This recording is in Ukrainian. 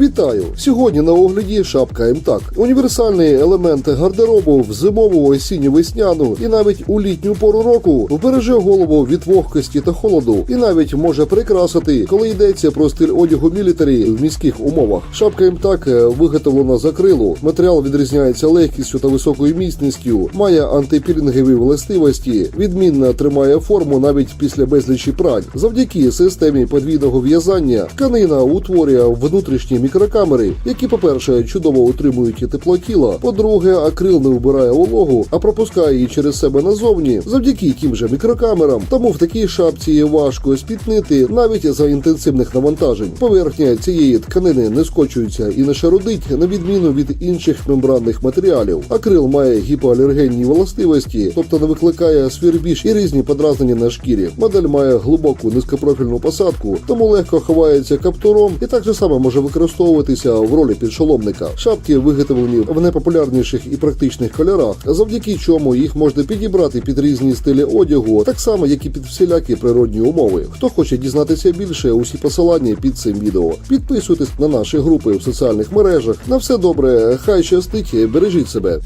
Вітаю! Сьогодні на огляді шапка МТАК. Універсальний елемент гардеробу в зимову, осінню весняну і навіть у літню пору року вбереже голову від вогкості та холоду, і навіть може прикрасити, коли йдеться про стиль одягу мілітарі в міських умовах. Шапка МТАК е, виготовлена з акрилу. Матеріал відрізняється легкістю та високою міцністю, має антипілінгові властивості, відмінно тримає форму навіть після безлічі прань. Завдяки системі подвійного в'язання тканина утворює внутрішні мікрокамери, які, по-перше, чудово утримують тепло тіла. По-друге, акрил не вбирає вологу, а пропускає її через себе назовні завдяки тим же мікрокамерам. Тому в такій шапці важко спітнити навіть за інтенсивних навантажень. Поверхня цієї тканини не скочується і не шарудить, на відміну від інших мембранних матеріалів. Акрил має гіпоалергенні властивості, тобто не викликає свірбіж і різні подразнення на шкірі. Модель має глибоку низькопрофільну посадку, тому легко ховається каптуром і так же само може використовуватися в ролі підшоломника. Шапки виготовлені в найпопулярніших і практичних кольорах, завдяки чому їх можна підібрати під різні стилі одягу, так само як і під всілякі природні умови. Хто хоче дізнатися більше, усі посилання під цим відео. Підписуйтесь на наші групи в соціальних мережах. На все добре, хай щастить, бережіть себе.